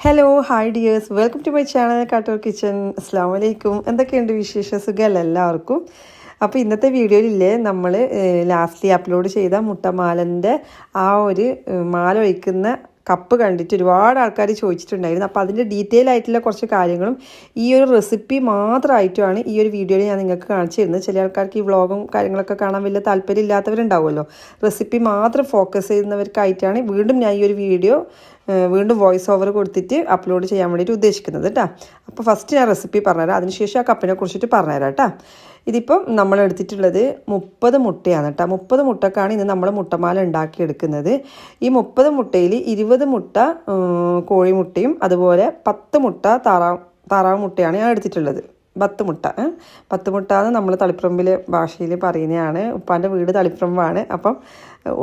Hello hi dears welcome to my channel Kattoor kitchen അസ്സാം വലൈക്കും എന്തൊക്കെയുണ്ട് വിശേഷ? സുഖമല്ല എല്ലാവർക്കും? അപ്പോൾ ഇന്നത്തെ വീഡിയോയിലില്ലേ നമ്മൾ ലാസ്റ്റ്ലി അപ്ലോഡ് ചെയ്ത മുട്ടമാലന്റെ ആ ഒരു മാല ഒഴിക്കുന്ന കപ്പ് കണ്ടിട്ട് ഒരുപാട് ആൾക്കാർ ചോദിച്ചിട്ടുണ്ടായിരുന്നു. അപ്പോൾ അതിന്റെ ഡീറ്റെയിൽ ആയിട്ടുള്ള കുറച്ച് കാര്യങ്ങളും ഈ ഒരു റെസിപ്പി മാത്രമായിട്ടുമാണ് ഈ ഒരു വീഡിയോയിൽ ഞാൻ നിങ്ങൾക്ക് കാണിച്ചു തരുന്നത്. ചില ആൾക്കാർക്ക് ഈ വ്ളോഗും കാര്യങ്ങളൊക്കെ കാണാൻ വലിയ താല്പര്യം ഇല്ലാത്തവരുണ്ടാവുമല്ലോ റെസിപ്പി മാത്രം ഫോക്കസ് ചെയ്യുന്നവർക്കായിട്ടാണ് വീണ്ടും ഞാൻ ഈ ഒരു വീഡിയോ വീണ്ടും വോയിസ് ഓവർ കൊടുത്തിട്ട് അപ്ലോഡ് ചെയ്യാൻ വേണ്ടിയിട്ട് ഉദ്ദേശിക്കുന്നത് കേട്ടോ അപ്പോൾ ഫസ്റ്റ് ഞാൻ റെസിപ്പി പറഞ്ഞുതരാം. അതിനുശേഷം ആ കപ്പിനെ കുറിച്ചിട്ട് പറഞ്ഞുതരാം കേട്ടോ ഇതിപ്പം നമ്മൾ എടുത്തിട്ടുള്ളത് മുപ്പത് മുട്ടയാണ് കേട്ടോ മുപ്പത് മുട്ടക്കാണ് ഇന്ന് നമ്മൾ മുട്ടമാല ഉണ്ടാക്കിയെടുക്കുന്നത്. ഈ മുപ്പത് മുട്ടയിൽ ഇരുപത് മുട്ട കോഴിമുട്ടയും അതുപോലെ പത്ത് മുട്ട താറാവ് താറാവ് മുട്ടയാണ് ഞാൻ എടുത്തിട്ടുള്ളത്. പത്ത് മുട്ട ഏ? പത്ത് എന്ന് നമ്മൾ തളിപ്പറമ്പിൽ ഭാഷയിൽ പറയുന്നതാണ് ഉപ്പാന്റെ വീട് തളിപ്പറമ്പാണ് അപ്പം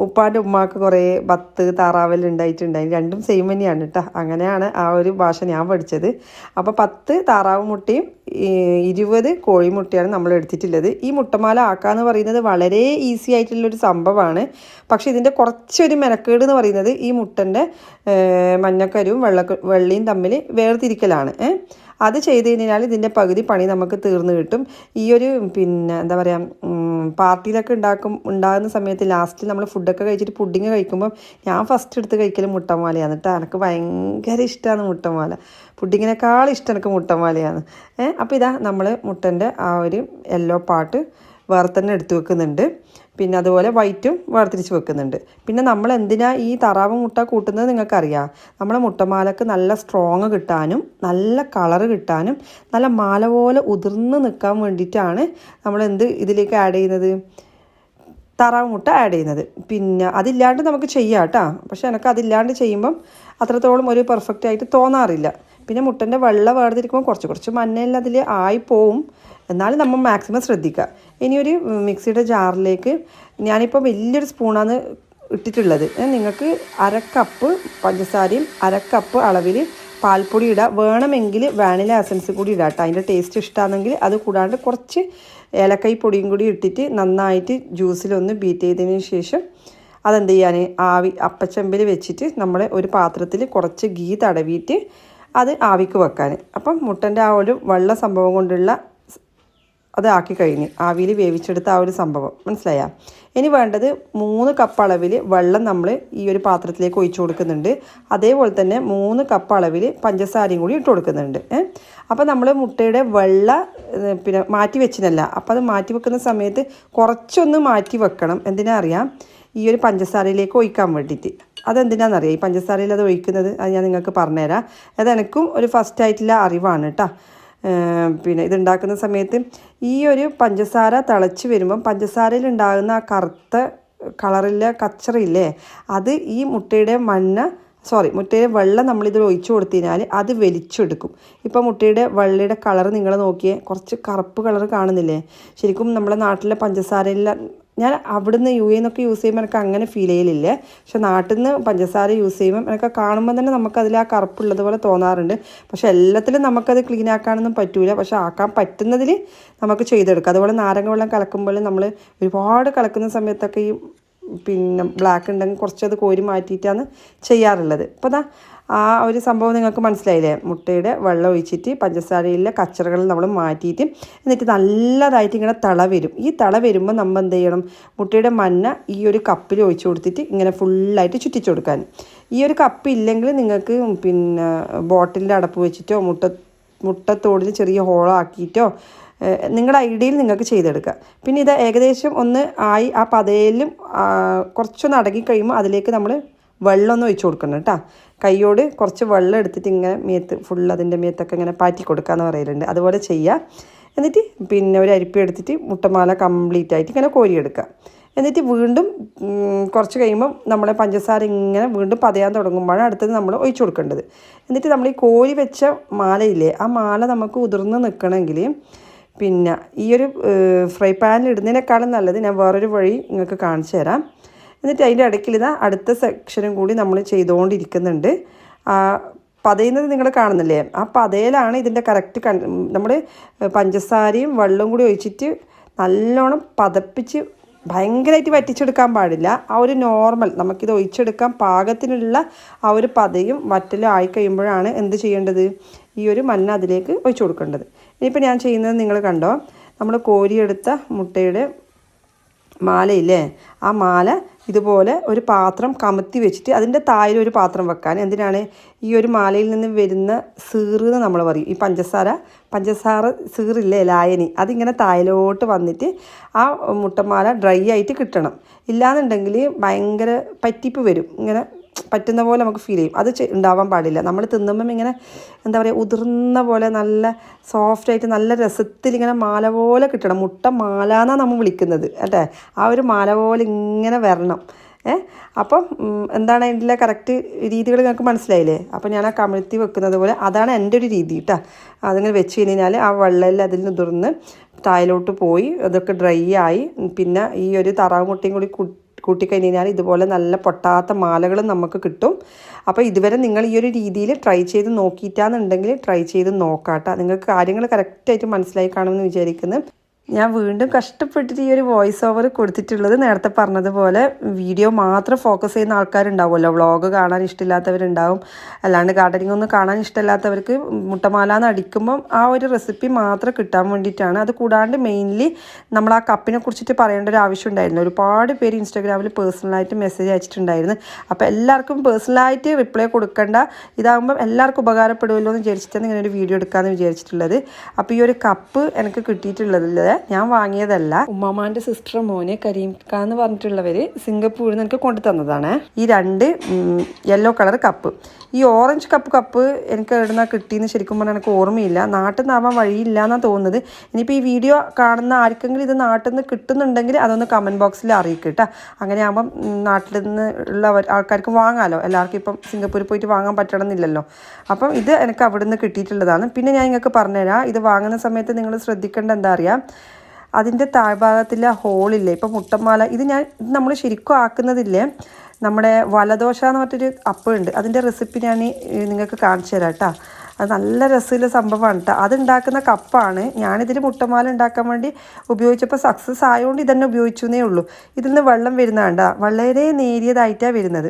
ഉപ്പാന്റെ ഉമ്മാക്ക് കുറേ ബത്ത് താറാവൽ ഉണ്ടായിട്ടുണ്ടായി രണ്ടും സെയിം തന്നെയാണ് കേട്ടോ അങ്ങനെയാണ് ആ ഒരു ഭാഷ ഞാൻ പഠിച്ചത്. അപ്പോൾ പത്ത് താറാവ് മുട്ടയും ഇരുപത് കോഴിമുട്ടയാണ് നമ്മൾ എടുത്തിട്ടുള്ളത്. ഈ മുട്ടമാല ആക്കുക ആക്കാന്ന് പറയുന്നത് വളരെ ഈസി ആയിട്ടുള്ളൊരു സംഭവമാണ് പക്ഷേ ഇതിന്റെ കുറച്ചൊരു മെനക്കേട് എന്ന് പറയുന്നത് ഈ മുട്ടന്റെ മഞ്ഞക്കരുവും വെള്ള വെള്ളയും തമ്മിൽ വേർതിരിക്കലാണ്. അത് ചെയ്ത് കഴിഞ്ഞാൽ ഇതിന്റെ പകുതി പണി നമുക്ക് തീർന്നു കിട്ടും. ഈ ഒരു പിന്നെ എന്താ പറയുക പാർട്ടിയിലൊക്കെ ഉണ്ടാക്കും ഉണ്ടാകുന്ന സമയത്ത് ലാസ്റ്റിൽ നമ്മൾ ഫുഡൊക്കെ കഴിച്ചിട്ട് പുഡിങ് കഴിക്കുമ്പോൾ ഞാൻ ഫസ്റ്റ് എടുത്ത് കഴിക്കൽ മുട്ടമാലയാണ് കേട്ടോ എനിക്ക് ഭയങ്കര ഇഷ്ടമാണ് മുട്ടമാല. പുഡിങ്ങിനേക്കാൾ ഇഷ്ടം എനിക്ക് മുട്ടമാലയാണ്. അപ്പോൾ ഇതാ നമ്മൾ മുട്ടന്റെ ആ ഒരു യെല്ലോ പാട്ട് വേറെ തന്നെ എടുത്തു വെക്കുന്നുണ്ട്. പിന്നെ അതുപോലെ വൈറ്റും വേർതിരിച്ച് വെക്കുന്നുണ്ട്. പിന്നെ നമ്മൾ എന്തിനാ ഈ താറാവ് മുട്ട കൂട്ടുന്നത് നിങ്ങൾക്കറിയാം. നമ്മുടെ മുട്ടമാലക്ക് നല്ല സ്ട്രോങ് കിട്ടാനും നല്ല കളർ കിട്ടാനും നല്ല മാല പോലെ ഉതിർന്ന് നിൽക്കാൻ വേണ്ടിയിട്ടാണ് നമ്മൾ എന്ത് ഇതിലേക്ക് ആഡ് ചെയ്യുന്നത്? താറാവ് മുട്ട ആഡ് ചെയ്യുന്നത്. പിന്നെ അതില്ലാണ്ട് നമുക്ക് ചെയ്യാം കേട്ടോ പക്ഷെ എനിക്ക് അതില്ലാണ്ട് ചെയ്യുമ്പം അത്രത്തോളം ഒരു പെർഫെക്റ്റ് ആയിട്ട് തോന്നാറില്ല. പിന്നെ മുട്ടന്റെ വെള്ള വേർതിരിക്കുമ്പോൾ കുറച്ച് കുറച്ച് മഞ്ഞയിൽ അതിൽ ആയി പോവും. എന്നാലും നമ്മൾ മാക്സിമം ശ്രദ്ധിക്കുക ഇനി ഒരു മിക്സിയുടെ ജാറിലേക്ക് ഞാനിപ്പോൾ വലിയൊരു സ്പൂണാണ് ഇട്ടിട്ടുള്ളത്. നിങ്ങൾക്ക് അര കപ്പ് പഞ്ചസാരയും അര കപ്പ് അളവിൽ പാൽപ്പൊടി ഇടുക വേണമെങ്കിൽ വാനില എസൻസ് കൂടി ഇടാം കേട്ടോ അതിന്റെ ടേസ്റ്റ് ഇഷ്ടമാണെങ്കിൽ അത് കൂടാണ്ട് കുറച്ച് ഏലക്കൈ പൊടിയും കൂടി ഇട്ടിട്ട് നന്നായിട്ട് ജ്യൂസിലൊന്ന് ബീറ്റ് ചെയ്തതിന് ശേഷം അതെന്ത് ചെയ്യാൻ? ആവി അപ്പച്ചമ്പിൽ വെച്ചിട്ട് നമ്മൾ ഒരു പാത്രത്തിൽ കുറച്ച് ഗീ തടവിയിട്ട് അത് ആവിക്ക് വെക്കാൻ. അപ്പം മുട്ടന്റെ ആ ഒരു വെള്ള സംഭവം കൊണ്ടുള്ള അത് ആക്കി കഴിഞ്ഞ് ആവിയിൽ വേവിച്ചെടുത്ത ആ ഒരു സംഭവം. മനസ്സിലായ? ഇനി വേണ്ടത് മൂന്ന് കപ്പ് അളവിൽ വെള്ളം നമ്മൾ ഈ ഒരു പാത്രത്തിലേക്ക് ഒഴിച്ചു കൊടുക്കുന്നുണ്ട്. അതേപോലെ തന്നെ മൂന്ന് കപ്പ് അളവിൽ പഞ്ചസാരയും കൂടി ഇട്ട് കൊടുക്കുന്നുണ്ട്. അപ്പോൾ നമ്മൾ മുട്ടയുടെ വെള്ള പിന്നെ മാറ്റി വെച്ചിനല്ല. അപ്പോൾ അത് മാറ്റി വെക്കുന്ന സമയത്ത് കുറച്ചൊന്ന് മാറ്റി വെക്കണം. എന്തിനാ അറിയാം? ഈ ഒരു പഞ്ചസാരയിലേക്ക് ഒഴിക്കാൻ വേണ്ടിയിട്ട്. അതെന്തിനാണെന്നറിയാം ഈ പഞ്ചസാരയിൽ അത് ഒഴിക്കുന്നത്? അത് ഞാൻ നിങ്ങൾക്ക് പറഞ്ഞുതരാം. അത് എനിക്കും ഒരു ഫസ്റ്റ് ആയിട്ടുള്ള അറിവാണ് കേട്ടോ പിന്നെ ഇതുണ്ടാക്കുന്ന സമയത്ത് ഈ ഒരു പഞ്ചസാര തിളച്ച് വരുമ്പം പഞ്ചസാരയിൽ ഉണ്ടാകുന്ന ആ കറുത്ത കളറിലെ കച്ചറില്ലേ അത് ഈ മുട്ടയുടെ മഞ്ഞ സോറി മുട്ടയിലെ വെള്ളം നമ്മളിതിൽ ഒഴിച്ചു കൊടുത്തു കഴിഞ്ഞാൽ അത് വലിച്ചെടുക്കും. ഇപ്പോൾ മുട്ടയുടെ വെള്ളയുടെ കളർ നിങ്ങൾ നോക്കിയേ കുറച്ച് കറുപ്പ് കളർ കാണുന്നില്ലേ? ശരിക്കും നമ്മുടെ നാട്ടിലെ പഞ്ചസാരയെല്ലാം ഞാൻ അവിടുന്ന് യു എന്നൊക്കെ യൂസ് ചെയ്യുമ്പോൾ എനിക്ക് അങ്ങനെ ഫീൽ ചെയ്യലില്ല. പക്ഷെ നാട്ടിൽ നിന്ന് പഞ്ചസാര യൂസ് ചെയ്യുമ്പോൾ എനിക്ക് കാണുമ്പോൾ തന്നെ നമുക്കതിൽ ആ കറുപ്പുള്ളത് പോലെ തോന്നാറുണ്ട്. പക്ഷെ എല്ലാത്തിലും നമുക്കത് ക്ലീൻ ആക്കാനൊന്നും പറ്റൂല. പക്ഷെ ആക്കാൻ പറ്റുന്നതിൽ നമുക്ക് ചെയ്തെടുക്കാം. അതുപോലെ നാരങ്ങ വെള്ളം കലക്കുമ്പോൾ നമ്മൾ ഒരുപാട് കലക്കുന്ന സമയത്തൊക്കെ ഈ പിന്നെ ബ്ലാക്ക് ഉണ്ടെങ്കിൽ കുറച്ചത് കോരി മാറ്റിയിട്ടാണ് ചെയ്യാറുള്ളത്. അപ്പോൾ ദാ ആ ഒരു സംഭവം നിങ്ങൾക്ക് മനസ്സിലായില്ലേ? മുട്ടയുടെ വെള്ളം ഒഴിച്ചിട്ട് പഞ്ചസാരയിലെ കച്ചറകൾ നമ്മൾ മാറ്റിയിട്ട് എന്നിട്ട് നല്ലതായിട്ട് ഇങ്ങനെ തള വരും. ഈ തള വരുമ്പോൾ നമ്മൾ എന്ത് ചെയ്യണം? മുട്ടയുടെ മഞ്ഞ ഈ ഒരു കപ്പിൽ ഒഴിച്ചു കൊടുത്തിട്ട് ഇങ്ങനെ ഫുള്ളായിട്ട് ചുറ്റിച്ചു കൊടുക്കാൻ. ഈ ഒരു കപ്പ് ഇല്ലെങ്കിൽ നിങ്ങൾക്ക് പിന്നെ ബോട്ടിലിന്റെ അടപ്പ് വെച്ചിട്ടോ മുട്ട മുട്ടത്തോടിൽ ചെറിയ ഹോളോ ആക്കിയിട്ടോ ഏഹ് നിങ്ങളുടെ ഐഡിയയിൽ നിങ്ങൾക്ക് ചെയ്തെടുക്കുക പിന്നെ ഇത് ഏകദേശം ഒന്ന് ആയി ആ പതയിലും കുറച്ചൊന്ന് അടങ്ങി കഴിയുമ്പോൾ അതിലേക്ക് നമ്മൾ വെള്ളം ഒന്ന് ഒഴിച്ചു കൊടുക്കണം കേട്ടോ. കയ്യോട് കുറച്ച് വെള്ളം എടുത്തിട്ട് ഇങ്ങനെ മേത്ത് ഫുൾ അതിന്റെ മേത്തൊക്കെ ഇങ്ങനെ പാറ്റി കൊടുക്കാമെന്ന് പറയലുണ്ട്. അതുപോലെ ചെയ്യുക. എന്നിട്ട് പിന്നെ ഒരു അരിപ്പ എടുത്തിട്ട് മുട്ടമാല കംപ്ലീറ്റ് ആയിട്ട് ഇങ്ങനെ കോരിയെടുക്കുക. എന്നിട്ട് വീണ്ടും കുറച്ച് കഴിയുമ്പം നമ്മളെ പഞ്ചസാര ഇങ്ങനെ വീണ്ടും പതയാൻ തുടങ്ങുമ്പോഴാണ് അടുത്തത് നമ്മൾ ഒഴിച്ചു കൊടുക്കേണ്ടത്. എന്നിട്ട് നമ്മൾ ഈ കോരി വെച്ച മാലയില്ലേ ആ മാല നമുക്ക് ഉതിർന്ന് നിൽക്കണമെങ്കിൽ പിന്നെ ഈ ഒരു ഫ്രൈ പാനിൽ ഇടുന്നതിനേക്കാളും നല്ലത് ഞാൻ വേറൊരു വഴി നിങ്ങൾക്ക് കാണിച്ചു തരാം. എന്നിട്ട് അതിന്റെ ഇടയ്ക്കിൽ ഇതാ അടുത്ത സെക്ഷനും കൂടി നമ്മൾ ചെയ്തുകൊണ്ടിരിക്കുന്നുണ്ട്. ആ പതയുന്നത് നിങ്ങൾ കാണുന്നില്ലേ? ആ പതയിലാണ് ഇതിന്റെ കറക്റ്റ് കൺ നമ്മൾ പഞ്ചസാരയും വെള്ളവും കൂടി ഒഴിച്ചിട്ട് നല്ലോണം പതപ്പിച്ച് ഭയങ്കരമായിട്ട് വറ്റിച്ചെടുക്കാൻ പാടില്ല. ആ ഒരു നോർമൽ നമുക്കിത് ഒഴിച്ചെടുക്കാൻ പാകത്തിനുള്ള ആ ഒരു പതയും വറ്റലും ആയി കഴിയുമ്പോഴാണ് എന്ത് ചെയ്യേണ്ടത്? ഈ ഒരു മഞ്ഞ അതിലേക്ക് ഒഴിച്ചു കൊടുക്കേണ്ടത്. ഇനിയിപ്പോൾ ഞാൻ ചെയ്യുന്നത് നിങ്ങൾ കണ്ടോ? നമ്മൾ കോരിയെടുത്ത മുട്ടയുടെ മാലയില്ലേ? ആ മാല ഇതുപോലെ ഒരു പാത്രം കമത്തി വെച്ചിട്ട് അതിന്റെ താഴെ ഒരു പാത്രം വെക്കാൻ. എന്തിനാണ്? ഈ ഒരു മാലയിൽ നിന്ന് വരുന്ന സീറ് എന്ന് നമ്മൾ പറയും. ഈ പഞ്ചസാര പഞ്ചസാര സീറില്ലേ ലായനി? അതിങ്ങനെ തായലോട്ട് വന്നിട്ട് ആ മുട്ടമാല ഡ്രൈ ആയിട്ട് കിട്ടണം. ഇല്ലാന്നുണ്ടെങ്കിൽ ഭയങ്കര പറ്റിപ്പ് വരും. ഇങ്ങനെ പറ്റുന്ന പോലെ നമുക്ക് ഫീൽ ചെയ്യും. അത് ഉണ്ടാവാൻ പാടില്ല. നമ്മൾ തിന്നുമ്പം ഇങ്ങനെ എന്താ പറയുക ഉതിർന്ന പോലെ നല്ല സോഫ്റ്റായിട്ട് നല്ല രസത്തിൽ ഇങ്ങനെ മാല പോലെ കിട്ടണം. മുട്ട മാല എന്നാണ് നമ്മൾ വിളിക്കുന്നത് അല്ലേ? ആ ഒരു മാല പോലെ ഇങ്ങനെ വരണം. ഏ? അപ്പം എന്താണ് അതിന്റെ കറക്റ്റ് രീതികൾ നിങ്ങൾക്ക് മനസ്സിലായില്ലേ? അപ്പം ഞാൻ ആ കമിഴ്ത്തി വെക്കുന്നത് പോലെ അതാണ് എന്റെ ഒരു രീതി കേട്ടോ അതിങ്ങനെ വെച്ച് കഴിഞ്ഞാൽ ആ വെള്ളയിൽ അതിൽ നിന്ന് തായിലോട്ട് പോയി അതൊക്കെ ഡ്രൈ ആയി. പിന്നെ ഈ ഒരു തറാവ് മുട്ടയും കൂടി കൂട്ടിക്കഴിഞ്ഞാൽ ഇതുപോലെ നല്ല പൊട്ടാത്ത മാലകളും നമുക്ക് കിട്ടും. അപ്പോൾ ഇതുവരെ നിങ്ങൾ ഈ ഒരു രീതിയിൽ ട്രൈ ചെയ്ത് നോക്കിയിട്ടാന്നുണ്ടെങ്കിൽ ട്രൈ ചെയ്ത് നോക്കാട്ടോ. നിങ്ങൾക്ക് കാര്യങ്ങൾ കറക്റ്റായിട്ട് മനസ്സിലായി കാണുമെന്ന് വിചാരിക്കുന്നു. ഞാൻ വീണ്ടും കഷ്ടപ്പെട്ടിട്ട് ഈ ഒരു വോയിസ് ഓവർ കൊടുത്തിട്ടുള്ളത് നേരത്തെ പറഞ്ഞതുപോലെ വീഡിയോ മാത്രം ഫോക്കസ് ചെയ്യുന്ന ആൾക്കാരുണ്ടാവുമല്ലോ. വ്ളോഗ് കാണാൻ ഇഷ്ടമില്ലാത്തവരുണ്ടാവും. അല്ലാണ്ട് ഗാർഡനിങ് ഒന്നും കാണാൻ ഇഷ്ടമില്ലാത്തവർക്ക് മുട്ടമാല എന്ന് അടിക്കുമ്പം ആ ഒരു റെസിപ്പി മാത്രം കിട്ടാൻ വേണ്ടിയിട്ടാണ്. അത് കൂടാണ്ട് മെയിൻലി നമ്മൾ ആ കപ്പിനെ കുറിച്ചിട്ട് പറയേണ്ട ഒരു ആവശ്യം ഉണ്ടായിരുന്നു. ഒരുപാട് പേര് ഇൻസ്റ്റാഗ്രാമിൽ പേഴ്സണലായിട്ട് മെസ്സേജ് അയച്ചിട്ടുണ്ടായിരുന്നു. അപ്പോൾ എല്ലാവർക്കും പേഴ്സണലായിട്ട് റിപ്ലൈ കൊടുക്കേണ്ട. ഇതാകുമ്പം എല്ലാവർക്കും ഉപകാരപ്പെടുമല്ലോ എന്ന് വിചാരിച്ചിട്ടാണ് ഇങ്ങനെ ഒരു വീഡിയോ എടുക്കാമെന്ന് വിചാരിച്ചിട്ടുള്ളത്. അപ്പോൾ ഈ ഒരു കപ്പ് എനിക്ക് കിട്ടിയിട്ടുള്ളത് ഞാൻ വാങ്ങിയതല്ല. ഉമ്മാമാന്റെ സിസ്റ്റർ മോനെ കരീം ഖാൻ എന്ന് പറഞ്ഞിട്ടുള്ളവര് സിംഗപ്പൂരിൽ നിന്ന് എനിക്ക് കൊണ്ടു തന്നതാണ് ഈ രണ്ട് യെല്ലോ കളർ കപ്പ് ഈ ഓറഞ്ച് കപ്പ് കപ്പ് എനിക്ക് എവിടുന്ന കിട്ടിയെന്ന് ശരിക്കും പറഞ്ഞാൽ എനിക്ക് ഓർമ്മയില്ല. നാട്ടിൽ നിന്നാവാൻ വഴിയില്ല എന്നാണ് തോന്നുന്നത്. ഇനിയിപ്പോൾ ഈ വീഡിയോ കാണുന്ന ആർക്കെങ്കിലും ഇത് നാട്ടിൽ നിന്ന് കിട്ടുന്നുണ്ടെങ്കിൽ അതൊന്ന് കമന്റ് ബോക്സിൽ അറിയിക്കുക കേട്ടോ അങ്ങനെ ആകുമ്പം നാട്ടിൽ നിന്ന് ഉള്ള ആൾക്കാർക്ക് വാങ്ങാമല്ലോ എല്ലാവർക്കും ഇപ്പം സിംഗപ്പൂരിൽ പോയിട്ട് വാങ്ങാൻ പറ്റണമെന്നില്ലല്ലോ അപ്പം ഇത് എനിക്ക് അവിടെ നിന്ന് കിട്ടിയിട്ടുള്ളതാണ്. പിന്നെ ഞാൻ നിങ്ങൾക്ക് പറഞ്ഞുതരാം. ഇത് വാങ്ങുന്ന സമയത്ത് നിങ്ങൾ ശ്രദ്ധിക്കേണ്ട എന്താ അറിയാം? അതിന്റെ താഴ്ഭാഗത്തിലെ ഹോളില്ലേ ഇപ്പം മുട്ടമാല ഇത് ഞാൻ ഇത് നമ്മൾ ശരിക്കും ആക്കുന്നതില്ലേ? നമ്മുടെ വലദോശ എന്ന് പറഞ്ഞൊരു അപ്പം ഉണ്ട് അതിന്റെ റെസിപ്പി ഞാൻ നിങ്ങൾക്ക് കാണിച്ചു തരാം കേട്ടോ അത് നല്ല രസമുള്ള സംഭവമാണ് കേട്ടോ അതുണ്ടാക്കുന്ന കപ്പാണ്. ഞാനിതിൽ മുട്ടമാല ഉണ്ടാക്കാൻ വേണ്ടി ഉപയോഗിച്ചപ്പോൾ സക്സസ് ആയതുകൊണ്ട് ഇതന്നെ ഉപയോഗിച്ചു എന്നേ ഉള്ളൂ. ഇതിൽ നിന്ന് വെള്ളം വരുന്നതാണ്ട വളരെ നേരിയതായിട്ടാണ് വരുന്നത്.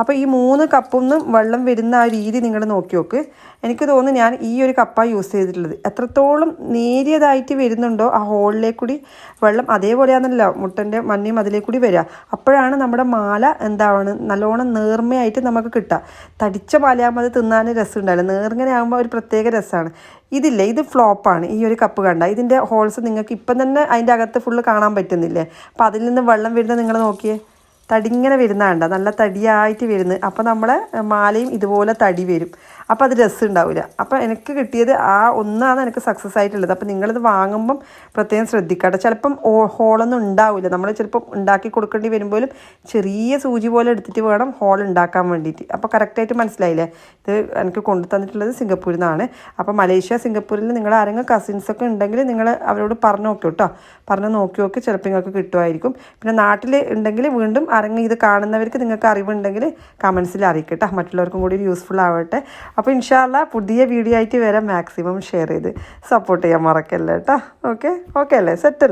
അപ്പോൾ ഈ മൂന്ന് കപ്പിൽ നിന്നും വെള്ളം വരുന്ന ആ രീതി നിങ്ങൾ നോക്കി നോക്ക്. എനിക്ക് തോന്നുന്നു ഞാൻ ഈ ഒരു കപ്പാണ് യൂസ് ചെയ്തിട്ടുള്ളത്. എത്രത്തോളം നേരിയതായിട്ട് വരുന്നുണ്ടോ ആ ഹോളിലേക്ക് കൂടി വെള്ളം അതേപോലെയാണെന്നല്ല മുട്ടന്റെ മഞ്ഞയും അതിലേക്ക് കൂടി വരിക അപ്പോഴാണ് നമ്മുടെ മാല എന്താണ് നല്ലോണം നേർമയായിട്ട് നമുക്ക് കിട്ടുക. തടിച്ച മാലയാകുമ്പോൾ അത് തിന്നാൻ രസം നേർങ്ങനെ ആകുമ്പോൾ ഒരു പ്രത്യേക രസമാണ്. ഇതില്ല ഇത് ഫ്ലോപ്പാണ് ഈ ഒരു കപ്പ് കണ്ട. ഇതിന്റെ ഹോൾസ് നിങ്ങൾക്ക് ഇപ്പം തന്നെ അതിന്റെ അകത്ത് ഫുള്ള് കാണാൻ പറ്റുന്നില്ലേ? അപ്പോൾ അതിൽ നിന്ന് വെള്ളം വരുന്നത് നിങ്ങൾ നോക്കിയേ. തടിങ്ങനെ വരുന്നതാണ്ട നല്ല തടിയായിട്ട് വരുന്നത് അപ്പോൾ നമ്മളെ മാലയും ഇതുപോലെ തടി വരും. അപ്പോൾ അത് രസം ഉണ്ടാവില്ല അപ്പോൾ എനിക്ക് കിട്ടിയത് ആ ഒന്നാണ് എനിക്ക് സക്സസ് ആയിട്ടുള്ളത്. അപ്പോൾ നിങ്ങളിത് വാങ്ങുമ്പം പ്രത്യേകം ശ്രദ്ധിക്കട്ടെ. ചിലപ്പം ഹോളൊന്നും ഉണ്ടാവില്ല നമ്മൾ ചിലപ്പം ഉണ്ടാക്കി കൊടുക്കേണ്ടി വരുമ്പോഴും ചെറിയ സൂചി പോലെ എടുത്തിട്ട് വേണം ഹോൾ ഉണ്ടാക്കാൻ വേണ്ടിയിട്ട്. അപ്പോൾ കറക്റ്റായിട്ട് മനസ്സിലായില്ലേ? ഇത് എനിക്ക് കൊണ്ടു തന്നിട്ടുള്ളത് സിംഗപ്പൂരിൽ നിന്നാണ്. അപ്പോൾ മലേഷ്യ സിംഗപ്പൂരിൽ നിങ്ങൾ ആരെങ്കിലും കസിൻസൊക്കെ ഉണ്ടെങ്കിൽ നിങ്ങൾ അവരോട് പറഞ്ഞു നോക്കൂ കേട്ടോ. പറഞ്ഞു നോക്കി നോക്കി ചിലപ്പോൾ നിങ്ങൾക്ക് കിട്ടുമായിരിക്കും. പിന്നെ നാട്ടിൽ ഉണ്ടെങ്കിൽ വീണ്ടും ആരെങ്കിലും ഇത് കാണുന്നവർക്ക് നിങ്ങൾക്ക് അറിവുണ്ടെങ്കിൽ കമൻസിൽ അറിയിക്കട്ടെ. മറ്റുള്ളവർക്കും കൂടി യൂസ്ഫുൾ ആവട്ടെ. അപ്പോൾ ഇൻഷാല്ല പുതിയ വീഡിയോ ആയിട്ട് വരാം. മാക്സിമം ഷെയർ ചെയ്ത് സപ്പോർട്ട് ചെയ്യാൻ മറക്കല്ലേ കേട്ടോ ഓക്കെ ഓക്കെ അല്ലേ? സെറ്റ്